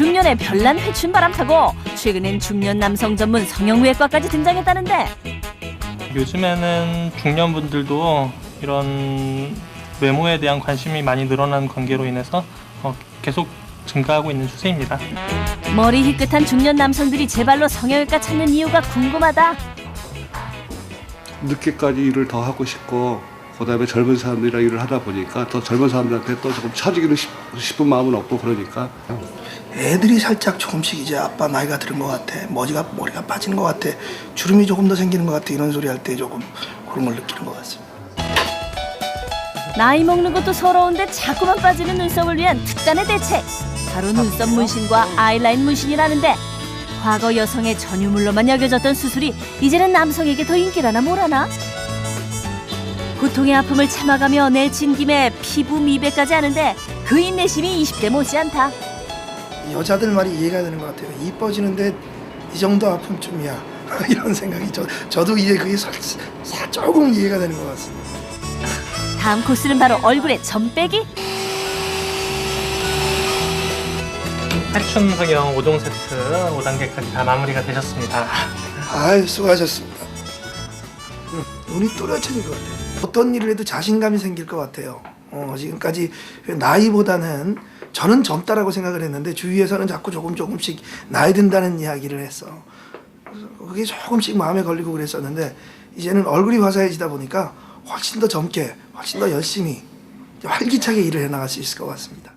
중년의 별난 회춘 바람 타고 최근엔 중년 남성 전문 성형외과까지 등장했다는데 요즘에는 중년분들도 이런 외모에 대한 관심이 많이 늘어난 관계로 인해서 어, 계속 증가하고 있는 추세입니다. 머리 희끗한 중년 남성들이 제발로 성형외과 찾는 이유가 궁금하다. 늦게까지 일을 더 하고 싶고 그다음에 젊은 사람들이랑 일을 하다 보니까 더 젊은 사람들한테 또 조금 처지기는 싶- 싶은 마음은 없고 그러니까 애들이 살짝 조금씩 이제 아빠 나이가 들은 것 같아. 머리가 머리가 빠지는 것 같아. 주름이 조금 더 생기는 것 같아. 이런 소리 할 때 조금 그런 걸 느끼는 것 같습니다. 나이 먹는 것도 서러운데 자꾸만 빠지는 눈썹을 위한 특단의 대책. 바로 눈썹 문신과 아이라인 문신이라는데 과거 여성의 전유물로만 여겨졌던 수술이 이제는 남성에게 더 인기라나 뭐라나? 고통의 아픔을 참아가며 내친 김에 피부 미백까지 하는데 그 인내심이 20대 못지않다. 여자들 말이 이해가 되는 것 같아요. 이뻐지는데 이 정도 아픔쯤이야. 이런 생각이 저 저도 이제 그게 사, 사 조금 이해가 되는 것 같습니다. 다음 코스는 바로 얼굴에 점 빼기? 해춘 성형 5종 세트 5단계까지 다 마무리가 되셨습니다. 아유 수고하셨습니다. 눈이 또렷해질 것 같아요. 어떤 일을 해도 자신감이 생길 것 같아요. 어, 지금까지 나이보다는 저는 젊다라고 생각을 했는데 주위에서는 자꾸 조금 조금씩 나이 든다는 이야기를 했어. 그게 조금씩 마음에 걸리고 그랬었는데 이제는 얼굴이 화사해지다 보니까 훨씬 더 젊게, 훨씬 더 열심히 활기차게 일을 해나갈 수 있을 것 같습니다.